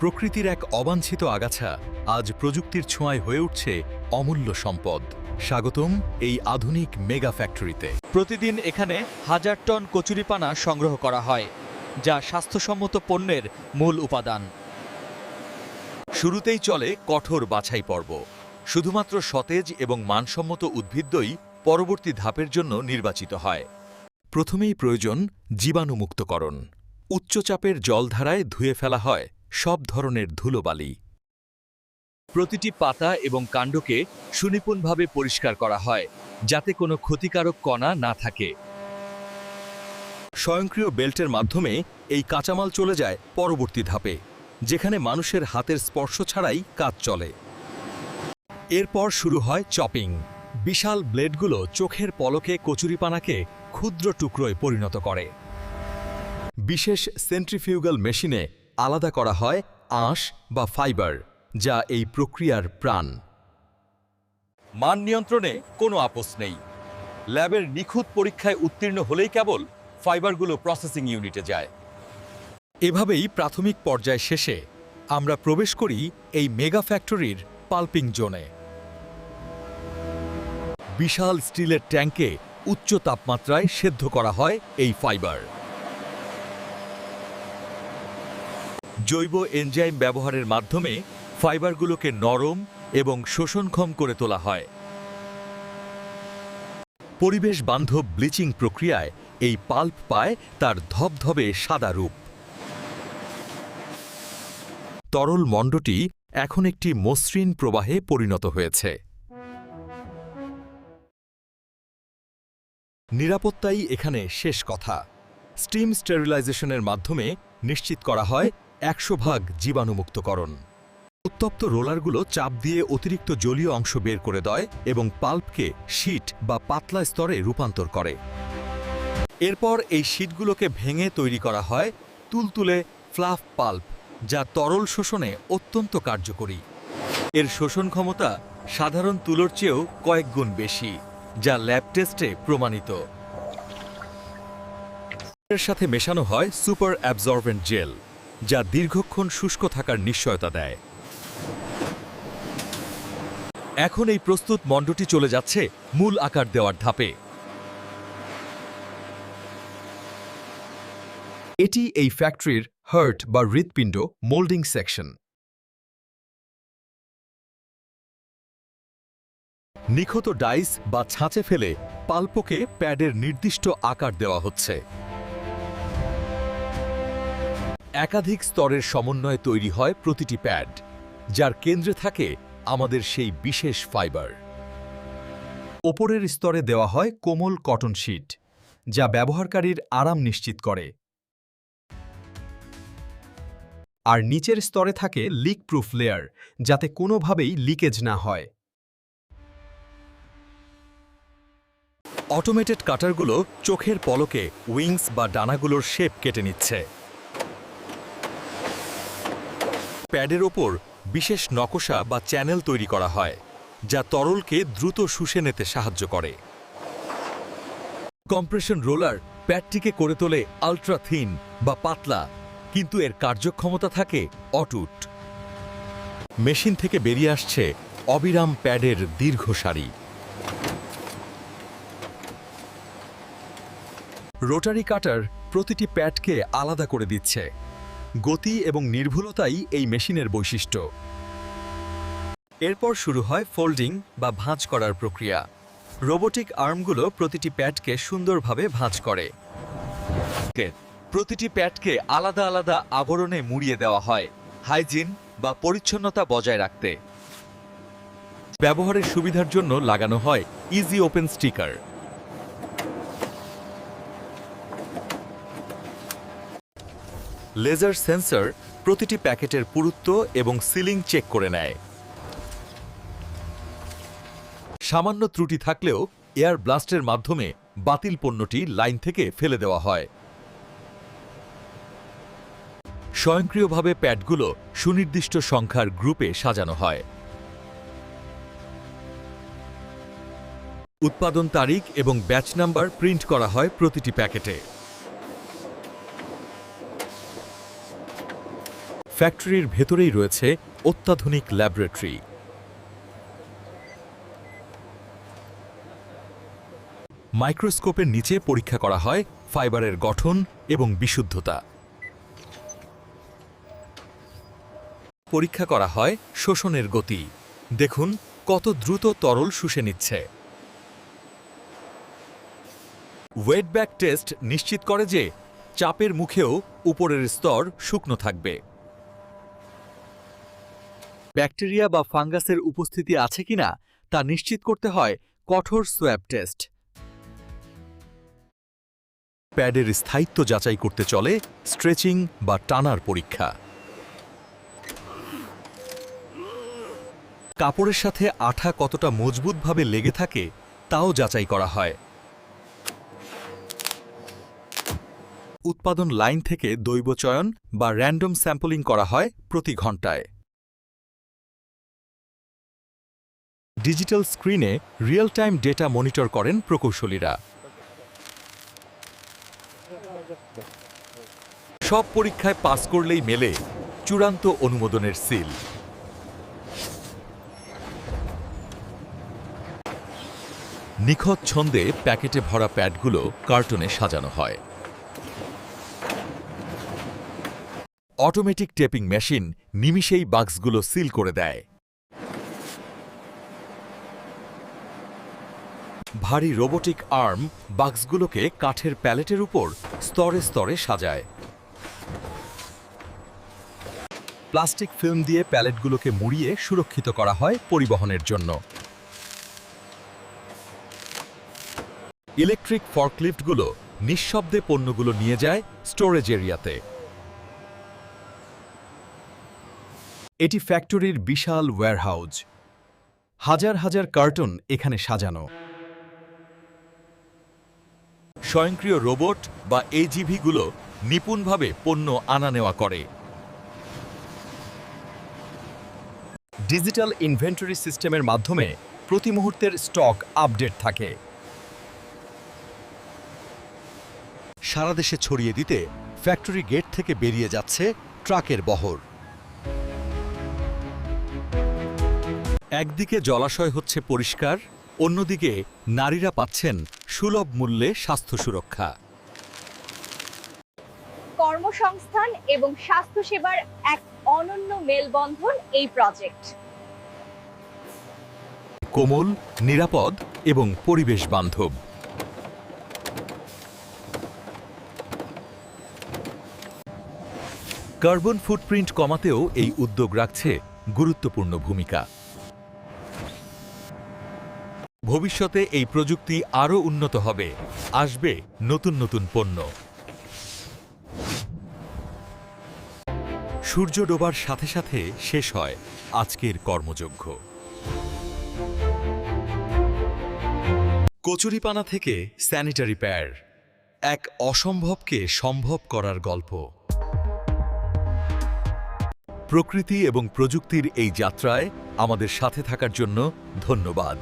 প্রকৃতির এক অবাঞ্ছিত আগাছা আজ প্রযুক্তির ছোঁয়ায় হয়ে উঠছে অমূল্য সম্পদ। স্বাগতম এই আধুনিক মেগা ফ্যাক্টরিতে। প্রতিদিন এখানে হাজার টন কচুরিপানা সংগ্রহ করা হয়, যা স্বাস্থ্যসম্মত পণ্যের মূল উপাদান। শুরুতেই চলে কঠোর বাছাই পর্ব। শুধুমাত্র সতেজ এবং মানসম্মত উদ্ভিদই পরবর্তী ধাপের জন্য নির্বাচিত হয়। প্রথমেই প্রয়োজন জীবাণুমুক্তকরণ। উচ্চচাপের জলধারায় ধুয়ে ফেলা হয় সব ধরনের ধুলোবালি। প্রতিটি পাতা এবং কাণ্ডকে সুনিপুণভাবে পরিষ্কার করা হয়, যাতে কোনো ক্ষতিকারক কণা না থাকে। স্বয়ংক্রিয় বেল্টের মাধ্যমে এই কাঁচামাল চলে যায় পরবর্তী ধাপে, যেখানে মানুষের হাতের স্পর্শ ছাড়াই কাজ চলে। এরপর শুরু হয় চপিং। বিশাল ব্লেডগুলো চোখের পলকে কচুরিপানাকে ক্ষুদ্র টুকরোয় পরিণত করে। বিশেষ সেন্ট্রিফিউগাল মেশিনে আলাদা করা হয় আঁশ বা ফাইবার, যা এই প্রক্রিয়ার প্রাণ। মান নিয়ন্ত্রণে কোনো আপোষ নেই। ল্যাবের নিখুঁত পরীক্ষায় উত্তীর্ণ হলেই কেবল ফাইবারগুলো প্রসেসিং ইউনিটে যায়। এভাবেই প্রাথমিক পর্যায় শেষে আমরা প্রবেশ করি এই মেগা ফ্যাক্টরির পাল্পিং জোনে। বিশাল স্টিলের ট্যাঙ্কে উচ্চ তাপমাত্রায় সেদ্ধ করা হয় এই ফাইবার। জৈব এনজাইম ব্যবহারের মাধ্যমে ফাইবারগুলোকে নরম এবং শোষণক্ষম করে তোলা হয়। পরিবেশ বান্ধব ব্লিচিং প্রক্রিয়ায় এই পাল্প পায় তার ধবধবে সাদা রূপ। তরল মণ্ডটি এখন একটি মসৃণ প্রবাহে পরিণত হয়েছে। নিরাপত্তাই এখানে শেষ কথা। স্টিম স্টেরিলাইজেশনের মাধ্যমে নিশ্চিত করা হয় একশো ভাগ জীবাণুমুক্তকরণ। উত্তপ্ত রোলারগুলো চাপ দিয়ে অতিরিক্ত জলীয় অংশ বের করে দেয় এবং পাল্পকে শীট বা পাতলা স্তরে রূপান্তর করে। এরপর এই শীটগুলোকে ভেঙে তৈরি করা হয় তুলতুলে ফ্লাফ পাল্প, যা তরল শোষণে অত্যন্ত কার্যকরী। এর শোষণ ক্ষমতা সাধারণ তুলোর চেয়েও কয়েক গুণ বেশি, যা ল্যাব টেস্টে প্রমাণিত। এর সাথে মেশানো হয় সুপার অ্যাবজর্ভেন্ট জেল। যা দীর্ঘক্ষণ শুষ্ক থাকার নিশ্চয়তা দেয়। এখন এই প্রস্তুত মণ্ডটি চলে যাচ্ছে মূল আকার দেওয়ার ধাপে। এটি এই ফ্যাক্টরির হার্ট বা হৃৎপিণ্ড মোল্ডিং সেকশন। নিখত ডাইস বা ছাঁচে ফেলে পাল্পকে প্যাডের নির্দিষ্ট আকার দেওয়া হচ্ছে। একাধিক স্তরের সমন্বয়ে তৈরি হয় প্রতিটি প্যাড, যার কেন্দ্রে থাকে আমাদের সেই বিশেষ ফাইবার। ওপরের স্তরে দেওয়া হয় কোমল কটন শিট, যা ব্যবহারকারীর আরাম নিশ্চিত করে। আর নিচের স্তরে থাকে লিক প্রুফ লেয়ার যাতে কোনোভাবেই লিকেজ না হয়। অটোমেটেড কাটারগুলো চোখের পলকে উইংস বা ডানাগুলোর শেপ কেটে নিচ্ছে। প্যাডের ওপর বিশেষ নকশা বা চ্যানেল তৈরি করা হয়, যা তরলকে দ্রুত শুষে নিতে সাহায্য করে। কম্প্রেশন রোলার প্যাডটিকে করে তোলে আলট্রা থিন বা পাতলা, কিন্তু এর কার্যক্ষমতা থাকে অটুট। মেশিন থেকে বেরিয়ে আসছে অবিরাম প্যাডের দীর্ঘ সারি। রোটারি কাটার প্রতিটি প্যাডকে আলাদা করে দিচ্ছে। গতি এবং নির্ভুলতাই এই মেশিনের বৈশিষ্ট্য। এরপর শুরু হয় ফোল্ডিং বা ভাঁজ করার প্রক্রিয়া। রোবোটিক আর্মগুলো প্রতিটি প্যাডকে সুন্দরভাবে ভাঁজ করে। প্রতিটি প্যাডকে আলাদা আলাদা আবরণে মুড়িয়ে দেওয়া হয়, হাইজিন বা পরিচ্ছন্নতা বজায় রাখতে। ব্যবহারের সুবিধার জন্য লাগানো হয় easy open sticker. Laser sensor প্রতিটি প্যাকেটের পুরুত্ব এবং সিলিং চেক করে নেয়। সামান্য ত্রুটি থাকলেও এয়ার ব্লাস্টের মাধ্যমে বাতিল পণ্যটি লাইন থেকে ফেলে দেওয়া হয়। স্বয়ংক্রিয়ভাবে প্যাডগুলো সুনির্দিষ্ট সংখ্যার গ্রুপে সাজানো হয়। উৎপাদন তারিখ এবং ব্যাচ নাম্বার প্রিন্ট করা হয় প্রতিটি প্যাকেটে। ফ্যাক্টরির ভেতরেই রয়েছে অত্যাধুনিক ল্যাবরেটরি। মাইক্রোস্কোপের নিচে পরীক্ষা করা হয় ফাইবারের গঠন এবং বিশুদ্ধতা। পরীক্ষা করা হয় শোষণের গতি। দেখুন কত দ্রুত তরল শুষে নিচ্ছে। ওয়েট ব্যাক টেস্ট নিশ্চিত করে যে চাপের মুখেও উপরের স্তর শুকনো থাকবে। ব্যাকটেরিয়া বা ফাঙ্গাসের উপস্থিতি আছে কিনা তা নিশ্চিত করতে হয় কঠোর সোয়াব টেস্ট। প্যাডের স্থায়িত্ব যাচাই করতে চলে স্ট্রেচিং বা টানার পরীক্ষা। কাপড়ের সাথে আঠা কতটা মজবুতভাবে লেগে থাকে, তাও যাচাই করা হয়। উৎপাদন লাইন থেকে দৈব চয়ন বা র্যান্ডম স্যাম্পলিং করা হয় প্রতি ঘন্টায়। ডিজিটাল স্ক্রিনে রিয়েল টাইম ডেটা মনিটর করেন প্রকৌশলীরা। সব পরীক্ষায় পাস করলেই মেলে চূড়ান্ত অনুমোদনের সিল। নিখত ছন্দে প্যাকেটে ভরা প্যাডগুলো কার্টুনে সাজানো হয়। অটোমেটিক টেপিং মেশিন নিমিষেই বাক্সগুলো সিল করে দেয়। ভারী রোবোটিক আর্ম বাক্সগুলোকে কাঠের প্যালেটের উপর স্তরে স্তরে সাজায়। প্লাস্টিক ফিল্ম দিয়ে প্যালেটগুলোকে মুড়িয়ে সুরক্ষিত করা হয় পরিবহনের জন্য। ইলেকট্রিক ফর্কলিফটগুলো নিঃশব্দে পণ্যগুলো নিয়ে যায় স্টোরেজ এরিয়াতে। এটি ফ্যাক্টরির বিশাল ওয়্যারহাউজ। হাজার হাজার কার্টুন এখানে সাজানো। স্বয়ংক্রিয় রোবট বা এজিভিগুলো নিপুণভাবে পণ্য আনা নেওয়া করে। ডিজিটাল ইনভেন্টরি সিস্টেমের মাধ্যমে প্রতি মুহূর্তের স্টক আপডেট থাকে। সারা দেশে ছড়িয়ে দিতে ফ্যাক্টরি গেট থেকে বেরিয়ে যাচ্ছে ট্রাকের বহর। একদিকে জলাশয় হচ্ছে পরিষ্কার অন্যদিকে নারীরা পাচ্ছেন সুলভ মূল্যে স্বাস্থ্য সুরক্ষা। কর্মসংস্থান এবং স্বাস্থ্যসেবার এক অনন্য মেলবন্ধন এই প্রজেক্ট। কোমল নিরাপদ এবং পরিবেশ বান্ধব। কার্বন ফুটপ্রিন্ট কমাতেও এই উদ্যোগ রাখছে গুরুত্বপূর্ণ ভূমিকা। ভবিষ্যতে এই প্রযুক্তি আরও উন্নত হবে। আসবে নতুন নতুন পণ্য। সূর্য ডোবার সাথে সাথে শেষ হয় আজকের কর্মযজ্ঞ। কচুরিপানা থেকে স্যানিটারি প্যাড, এক অসম্ভবকে সম্ভব করার গল্প। প্রকৃতি এবং প্রযুক্তির এই যাত্রায় আমাদের সাথে থাকার জন্য ধন্যবাদ।